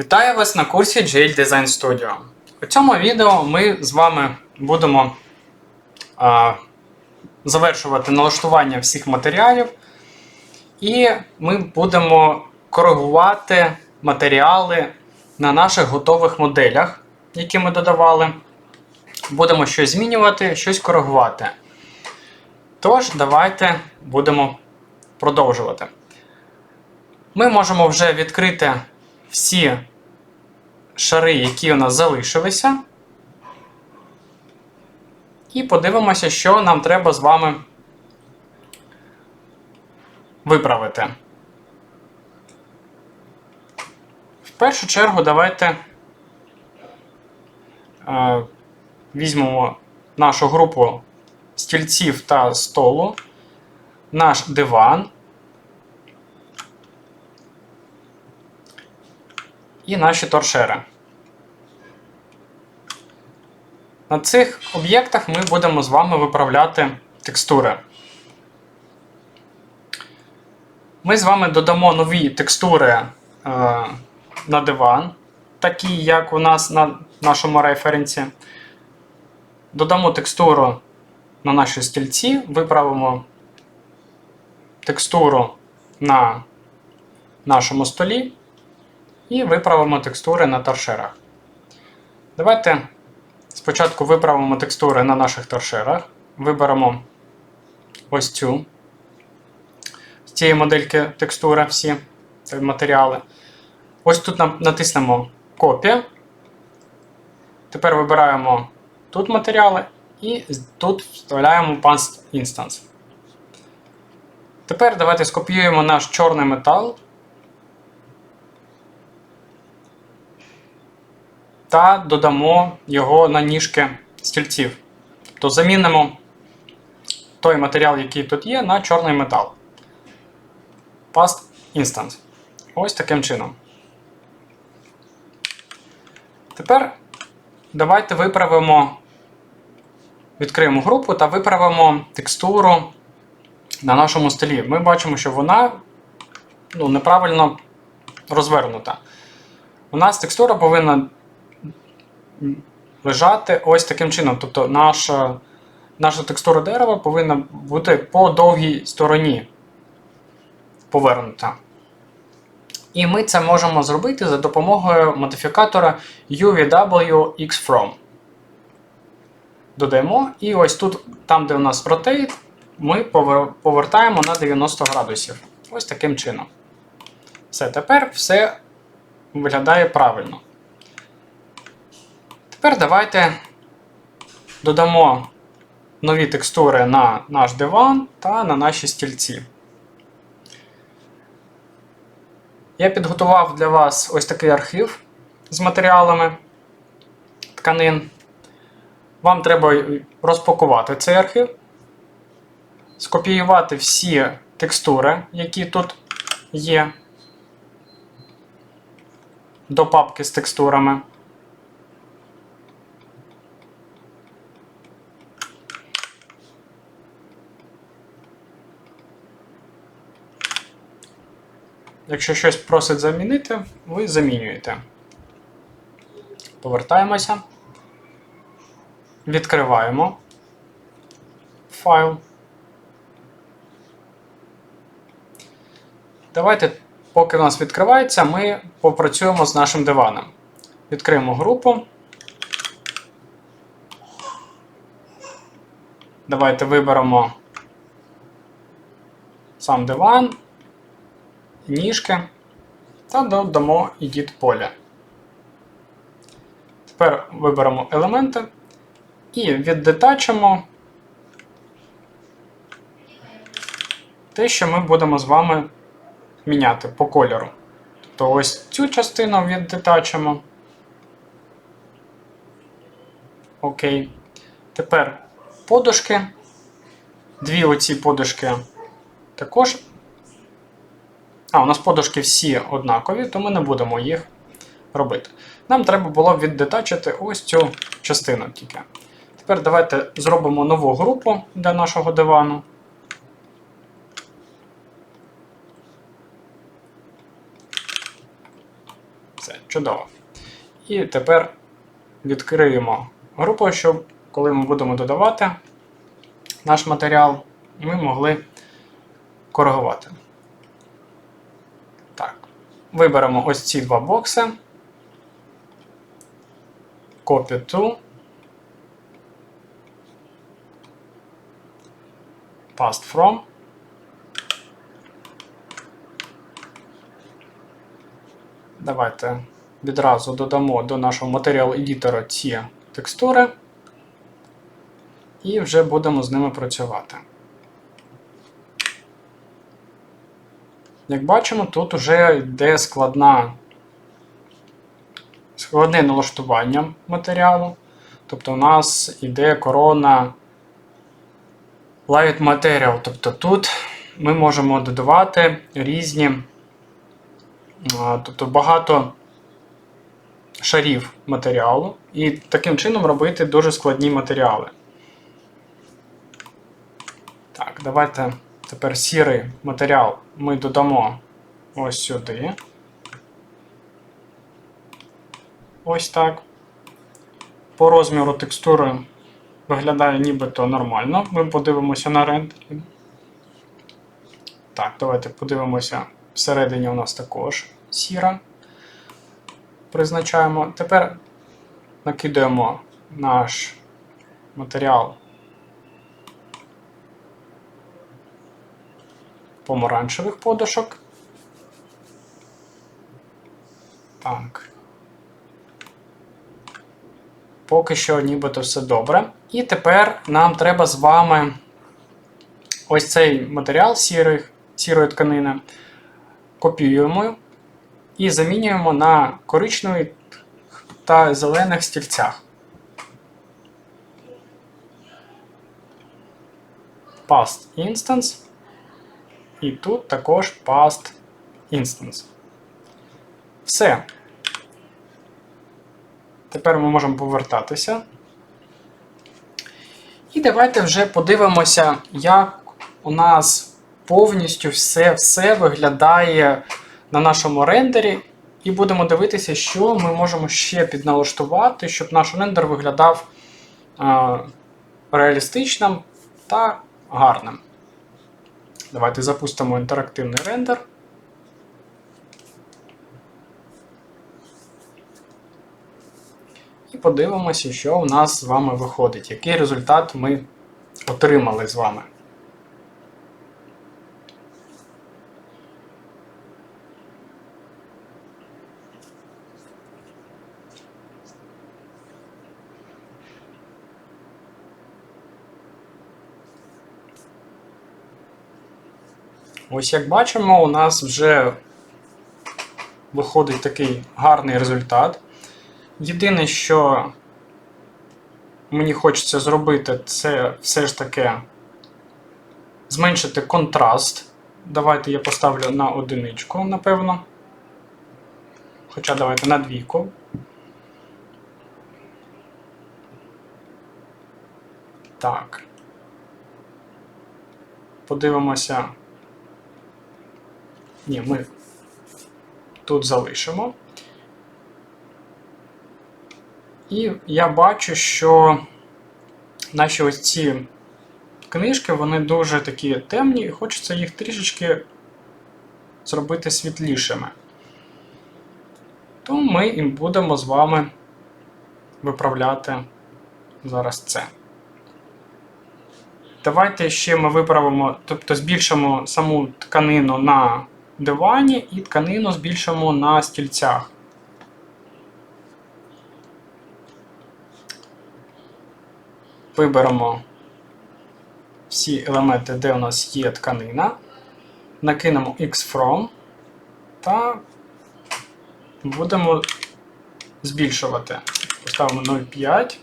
Вітаю вас на курсі GL Design Studio. У цьому відео ми з вами будемо а, завершувати налаштування всіх матеріалів, і ми будемо коригувати матеріали на наших готових моделях, які ми додавали. Будемо щось змінювати, щось коригувати. Тож, давайте будемо продовжувати. Ми можемо вже відкрити всі шари, які у нас залишилися. І подивимося, що нам треба з вами виправити. В першу чергу давайте е, візьмемо нашу групу стільців та столу, наш диван. І наші торшери. На цих об'єктах ми будемо з вами виправляти текстури. Ми з вами додамо нові текстури е, на диван, такі, як у нас на нашому референсі. Додамо текстуру на наші стільці, виправимо текстуру на нашому столі і виправимо текстури на торшерах. Давайте спочатку виправимо текстури на наших торшерах. Виберемо ось цю з цієї модельки текстури, всі матеріали. Ось тут натиснемо копія. Тепер вибираємо тут матеріали і тут вставляємо Past Instance. Тепер давайте скопіюємо наш чорний метал. Та додамо його на ніжки стільців. Тобто замінимо той матеріал, який тут є, на чорний метал. Past Instant. Ось таким чином. Тепер давайте виправимо, відкриємо групу та виправимо текстуру на нашому столі. Ми бачимо, що вона ну, неправильно розвернута. У нас текстура повинна лежати ось таким чином. Тобто наша наша текстура дерева повинна бути по довгій стороні повернута. І ми це можемо зробити за допомогою модифікатора UVW-XFrom. Додаємо, і ось тут, там, де у нас Rotate, ми повертаємо на 90 градусів. Ось таким чином. Все, тепер все виглядає правильно. Тепер давайте додамо нові текстури на наш диван та на наші стільці. Я підготував для вас ось такий архів з матеріалами тканин. Вам треба розпакувати цей архів, скопіювати всі текстури, які тут є, до папки з текстурами. Якщо щось просить замінити, ви замінюєте. Повертаємося. Відкриваємо файл. Давайте, поки у нас відкривається, ми попрацюємо з нашим диваном. Відкриємо групу. Давайте виберемо сам диван ніжки та додамо edit поле. Тепер виберемо елементи і віддетачимо те, що ми будемо з вами міняти по кольору. Тобто ось цю частину віддетачимо. Окей. Тепер подушки. Дві оці подушки також а, у нас подушки всі однакові, то ми не будемо їх робити. Нам треба було віддетачити ось цю частину тільки. Тепер давайте зробимо нову групу для нашого дивану. Все, чудово. І тепер відкриємо групу, щоб коли ми будемо додавати наш матеріал, ми могли коригувати. Виберемо ось ці два бокси. Copy to. Past from. Давайте відразу додамо до нашого матеріал едітора ці текстури. І вже будемо з ними працювати. Як бачимо, тут вже йде складна, складне налаштування матеріалу. Тобто у нас йде корона Light Material. Тобто тут ми можемо додавати різні, тобто багато шарів матеріалу і таким чином робити дуже складні матеріали. Так, давайте тепер сірий матеріал ми додамо ось сюди. Ось так. По розміру текстури виглядає нібито нормально. Ми подивимося на рендері. Так, давайте подивимося. Всередині у нас також сіра. Призначаємо. Тепер накидаємо наш матеріал помаранчевих подушок. Так. Поки що нібито все добре. І тепер нам треба з вами ось цей матеріал сірих, сірої тканини копіюємо і замінюємо на коричневий та зелених стільцях. Past instance. І тут також past instance. Все. Тепер ми можемо повертатися. І давайте вже подивимося, як у нас повністю все все виглядає на нашому рендері. І будемо дивитися, що ми можемо ще підналаштувати, щоб наш рендер виглядав реалістичним та гарним. Давайте запустимо інтерактивний рендер. І подивимося, що у нас з вами виходить, який результат ми отримали з вами. Ось як бачимо, у нас вже виходить такий гарний результат. Єдине, що мені хочеться зробити, це все ж таки зменшити контраст. Давайте я поставлю на одиничку, напевно. Хоча давайте на двійку. Так. Подивимося. Ні, ми тут залишимо. І я бачу, що наші ось ці книжки, вони дуже такі темні, і хочеться їх трішечки зробити світлішими. То ми і будемо з вами виправляти зараз це. Давайте ще ми виправимо, тобто збільшимо саму тканину на дивані і тканину збільшимо на стільцях. Виберемо всі елементи, де у нас є тканина, накинемо X-From та будемо збільшувати. Поставимо 0,5,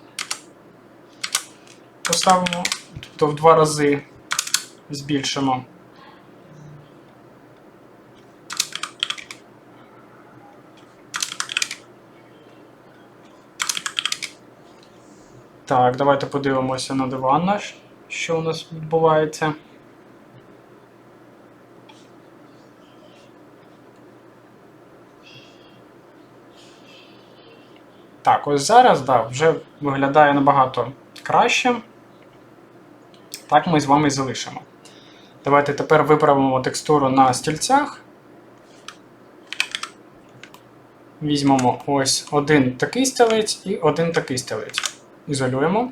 поставимо, тобто в два рази збільшимо. Так, давайте подивимося на диван наш, що у нас відбувається. Так, ось зараз да, вже виглядає набагато краще. Так ми з вами і залишимо. Давайте тепер виправимо текстуру на стільцях. Візьмемо ось один такий стілець і один такий стілець. Ізолюємо,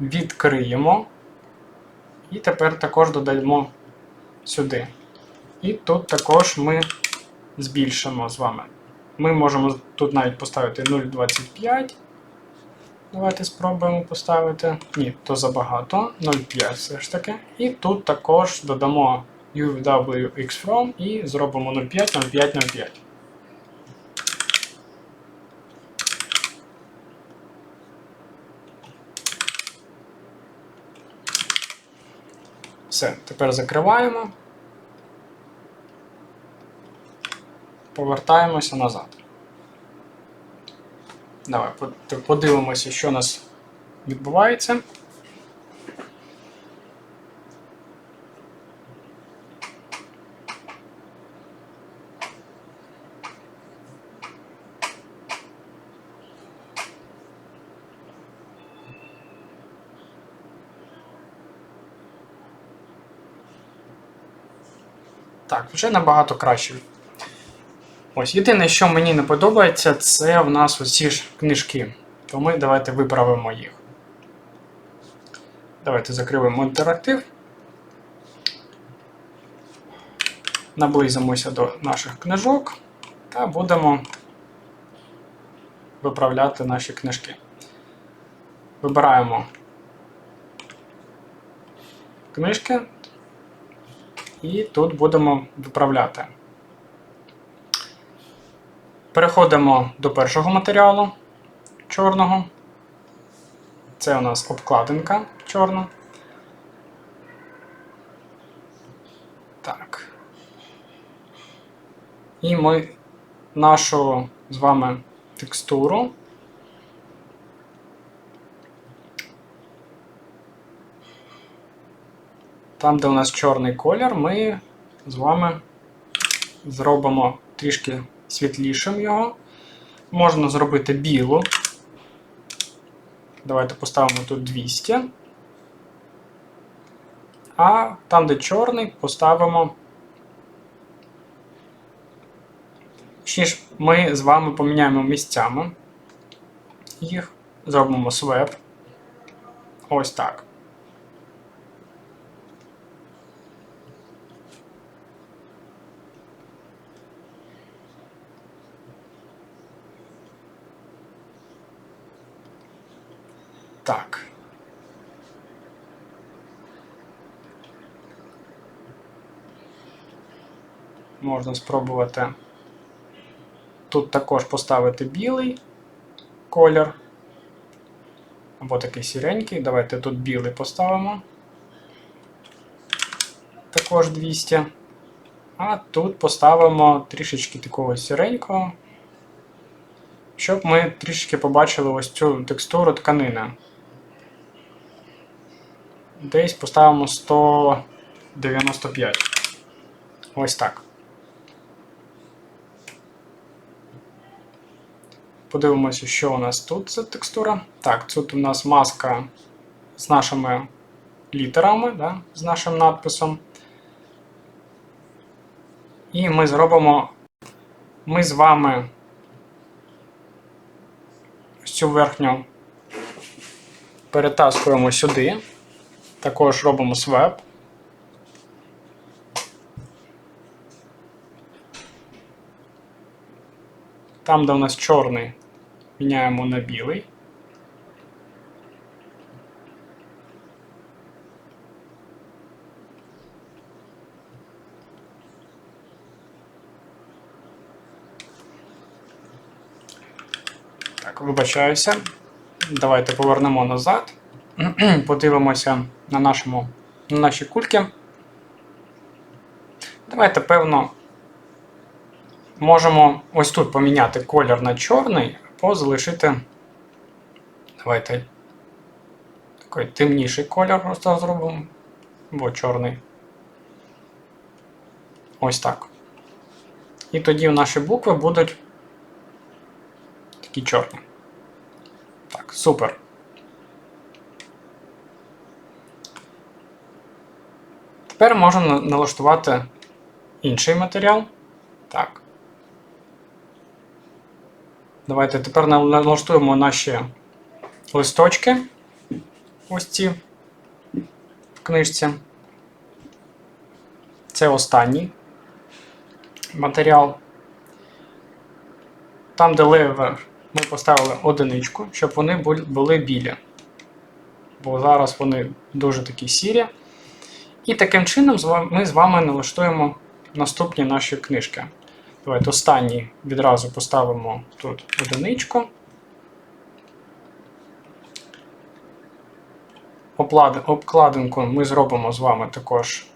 відкриємо. І тепер також додаємо сюди. І тут також ми збільшимо з вами. Ми можемо тут навіть поставити 0,25. Давайте спробуємо поставити. Ні, то забагато. 0,5 все ж таки. І тут також додамо UWX from і зробимо 0,5, 0,5, 0,5. Все, тепер закриваємо. Повертаємося назад. Давай подивимося, що у нас відбувається. Вже набагато краще. Ось єдине, що мені не подобається, це в нас оці ж книжки. То ми давайте виправимо їх. Давайте закриваємо інтерактив. Наблизимося до наших книжок та будемо виправляти наші книжки. Вибираємо книжки і тут будемо виправляти. Переходимо до першого матеріалу чорного. Це у нас обкладинка чорна. Так. І ми нашу з вами текстуру. Там, де у нас чорний колір, ми з вами зробимо трішки світлішим його. Можна зробити білу. Давайте поставимо тут 200. А там, де чорний, поставимо. Точніше, ми з вами поміняємо місцями їх. Зробимо свеп. Ось так. Так. Можна спробувати тут також поставити білий колір. Або такий сіренький. Давайте тут білий поставимо. Також 200. А тут поставимо трішечки такого сіренького, щоб ми трішки побачили ось цю текстуру тканини. Десь поставимо 195. Ось так. Подивимося, що у нас тут за текстура. Так, тут у нас маска з нашими літерами, да, з нашим надписом. І ми зробимо. Ми з вами цю верхню перетаскуємо сюди. Також робимо свеп. Там, де у нас чорний, міняємо на білий. Так, вибачаюся. Давайте повернемо назад. Подивимося на нашому, на наші кульки. Давайте, певно, можемо ось тут поміняти колір на чорний, або залишити. Давайте такий темніший колір просто зробимо. Або чорний. Ось так. І тоді наші букви будуть такі чорні. Так, супер. Тепер можемо налаштувати інший матеріал. Так. Давайте тепер налаштуємо наші листочки. Ось ці в книжці. Це останній матеріал. Там, де левер, ми поставили одиничку, щоб вони були білі. Бо зараз вони дуже такі сірі. І таким чином ми з вами налаштуємо наступні наші книжки. Давайте останній відразу поставимо тут одиничку. Обкладинку ми зробимо з вами також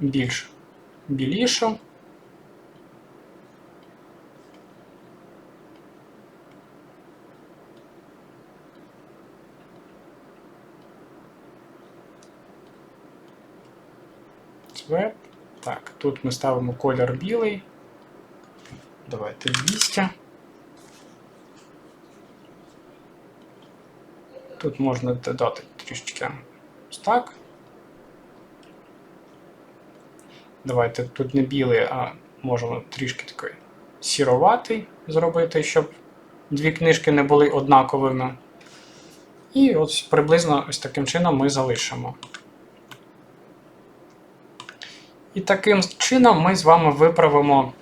більш білішу. Цвет. Так, тут ми ставимо колір білий. Давайте 200. Тут можна додати трішечки ось. Давайте тут не білий, а можемо трішки такий сіроватий зробити, щоб дві книжки не були однаковими. І ось приблизно ось таким чином ми залишимо. І таким чином ми з вами виправимо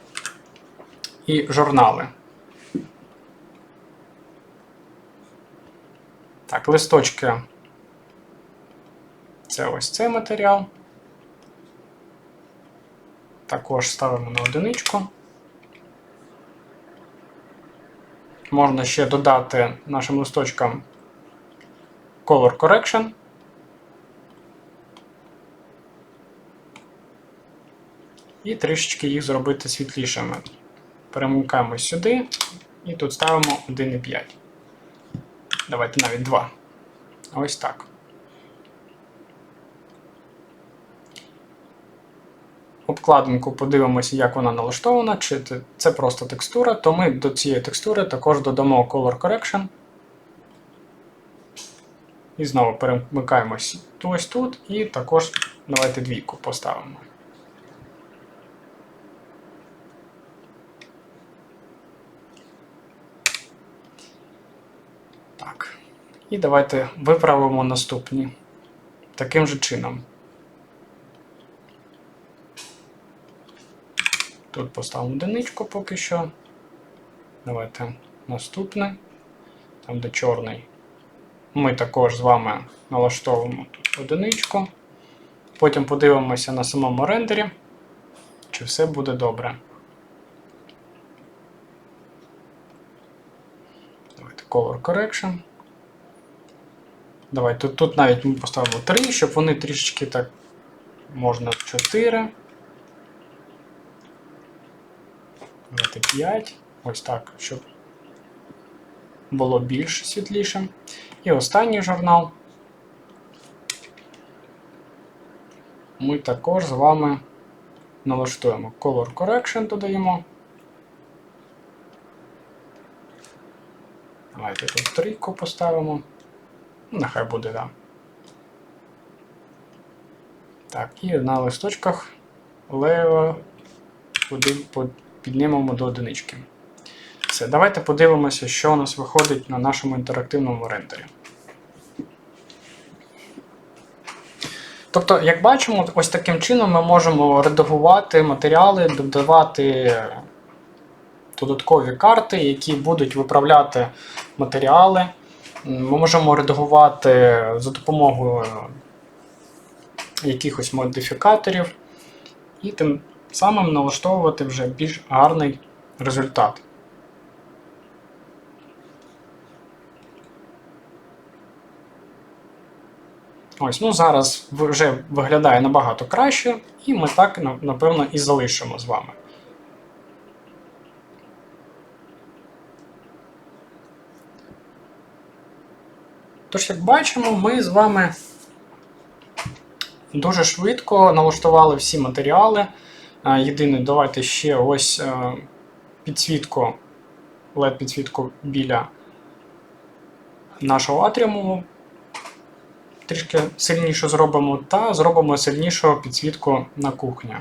і журнали. Так, листочки. Це ось цей матеріал. Також ставимо на одиничку. Можна ще додати нашим листочкам Color Correction. І трішечки їх зробити світлішими. Перемикаємо сюди і тут ставимо 1,5. Давайте навіть 2. Ось так. Обкладинку подивимося, як вона налаштована, чи це- просто текстура, то ми до цієї текстури також додамо Color Correction. І знову перемикаємось ось тут, і також давайте двійку поставимо. Так. І давайте виправимо наступні таким же чином. Тут поставимо одиничку поки що. Давайте наступне. Там, де чорний. Ми також з вами налаштовуємо тут одиничку. Потім подивимося на самому рендері, чи все буде добре. Давайте Color Correction. Давайте тут, тут навіть ми поставимо 3, щоб вони трішечки так можна 4. Давайте 5. Ось так, щоб було більш світліше. І останній журнал. Ми також з вами налаштуємо Color Correction додаємо. Давайте тут трійку поставимо. Нехай буде, да. Так, і на листочках лево піднімемо до одинички. Все, давайте подивимося, що у нас виходить на нашому інтерактивному рендері. Тобто, як бачимо, ось таким чином ми можемо редагувати матеріали, додавати додаткові карти, які будуть виправляти матеріали. Ми можемо редагувати за допомогою якихось модифікаторів і тим самим налаштовувати вже більш гарний результат. Ось, ну зараз вже виглядає набагато краще, і ми так, напевно, і залишимо з вами. Тож, як бачимо, ми з вами дуже швидко налаштували всі матеріали. Єдине, давайте ще ось підсвітку, LED-підсвітку біля нашого атріуму трішки сильніше зробимо, та зробимо сильнішу підсвітку на кухні.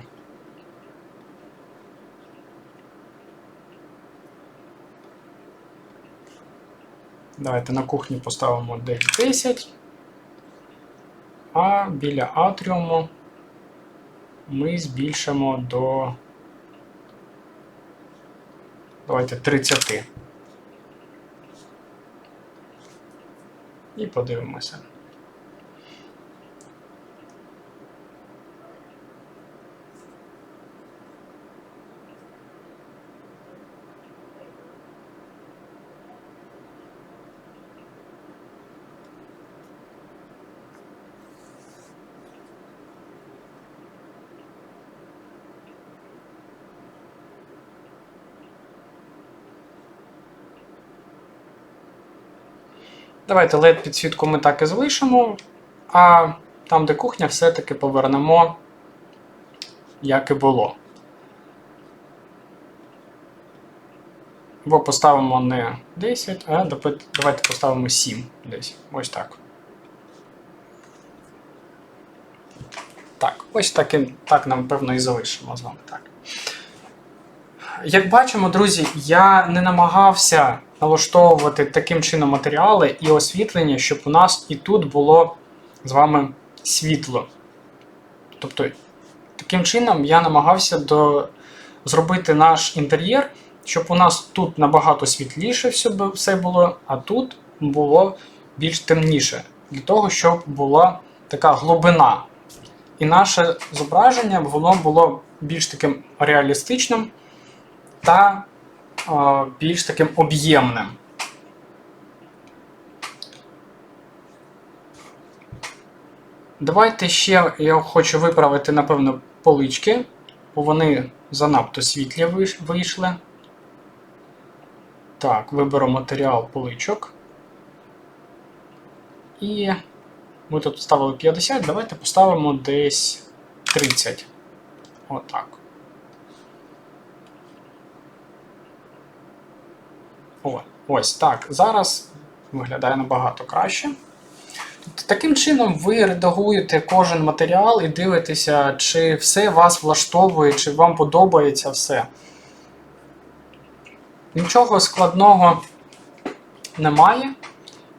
Давайте на кухні поставимо десь 10, а біля атріуму ми збільшимо до давайте 30. І подивимося. Давайте LED підсвітку ми так і залишимо, а там, де кухня, все-таки повернемо, як і було. Або поставимо не 10, а давайте поставимо 7 десь. Ось так. Так, ось так, і, так нам, певно, і залишимо з вами. Так. Як бачимо, друзі, я не намагався налаштовувати таким чином матеріали і освітлення, щоб у нас і тут було з вами світло. Тобто, таким чином я намагався до... зробити наш інтер'єр, щоб у нас тут набагато світліше все було, а тут було більш темніше, для того, щоб була така глибина. І наше зображення воно було більш таким реалістичним та більш таким об'ємним. Давайте ще я хочу виправити, напевно, полички, бо вони занадто світлі вийшли. Так, виберу матеріал поличок. І ми тут ставили 50, давайте поставимо десь 30. Отак. О, ось так. Зараз виглядає набагато краще. Тобто, таким чином ви редагуєте кожен матеріал і дивитеся, чи все вас влаштовує, чи вам подобається все. Нічого складного немає.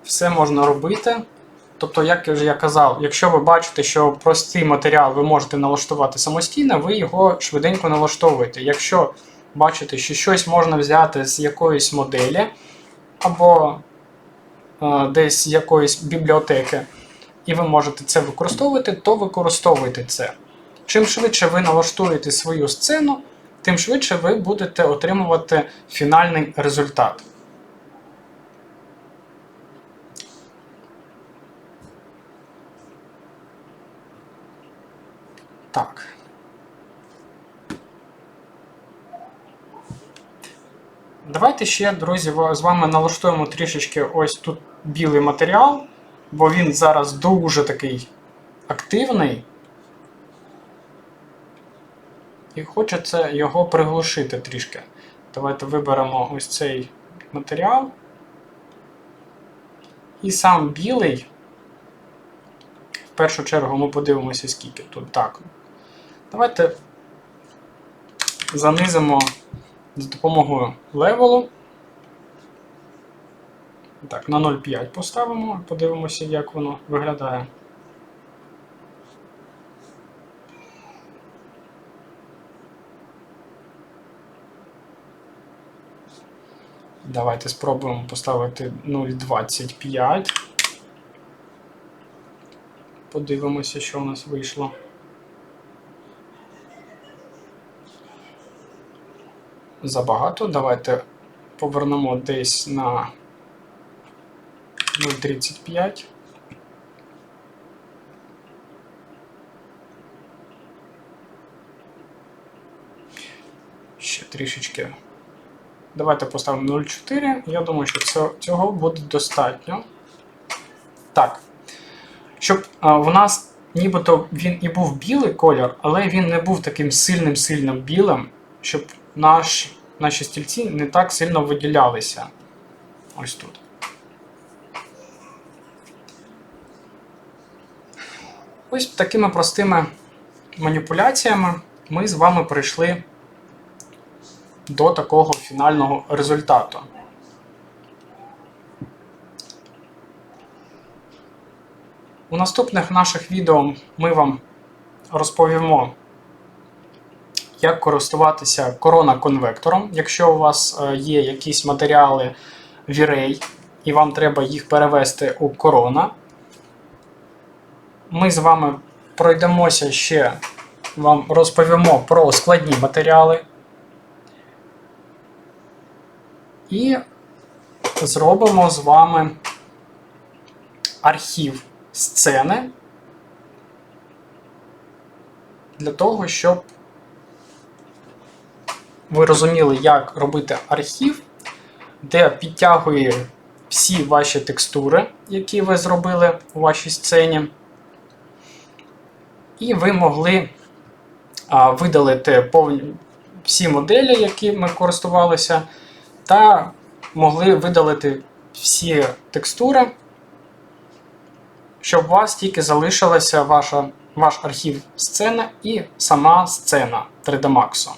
Все можна робити. Тобто, як я казав, якщо ви бачите, що простий матеріал ви можете налаштувати самостійно, ви його швиденько налаштовуєте. Якщо бачите, що щось можна взяти з якоїсь моделі або е, десь якоїсь бібліотеки, і ви можете це використовувати, то використовуйте це. Чим швидше ви налаштуєте свою сцену, тим швидше ви будете отримувати фінальний результат. Так. Давайте ще, друзі, з вами налаштуємо трішечки ось тут білий матеріал, бо він зараз дуже такий активний. І хочеться його приглушити трішки. Давайте виберемо ось цей матеріал. І сам білий, в першу чергу ми подивимося, скільки тут. Так. Давайте занизимо за допомогою левелу. Так, на 0,5 поставимо, подивимося, як воно виглядає. Давайте спробуємо поставити 0,25. Подивимося, що у нас вийшло. Забагато. Давайте повернемо десь на 0,35. Ще трішечки. Давайте поставимо 0,4. Я думаю, що цього буде достатньо. Так. Щоб а, в нас нібито він і був білий колір, але він не був таким сильним-сильним білим, щоб наш, наші стільці не так сильно виділялися. Ось тут. Ось такими простими маніпуляціями ми з вами прийшли до такого фінального результату. У наступних наших відео ми вам розповімо як користуватися корона-конвектором, якщо у вас е, є якісь матеріали вірей, і вам треба їх перевести у корона. Ми з вами пройдемося ще, вам розповімо про складні матеріали. І зробимо з вами архів сцени для того, щоб ви розуміли, як робити архів, де підтягує всі ваші текстури, які ви зробили у вашій сцені. І ви могли а, видалити повні всі моделі, які ми користувалися, та могли видалити всі текстури, щоб у вас тільки залишилася ваша, ваш архів сцени і сама сцена 3D Max.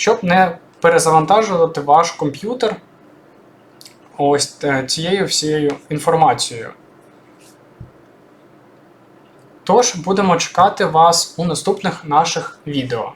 Щоб не перезавантажувати ваш комп'ютер ось е, цією всією інформацією. Тож будемо чекати вас у наступних наших відео.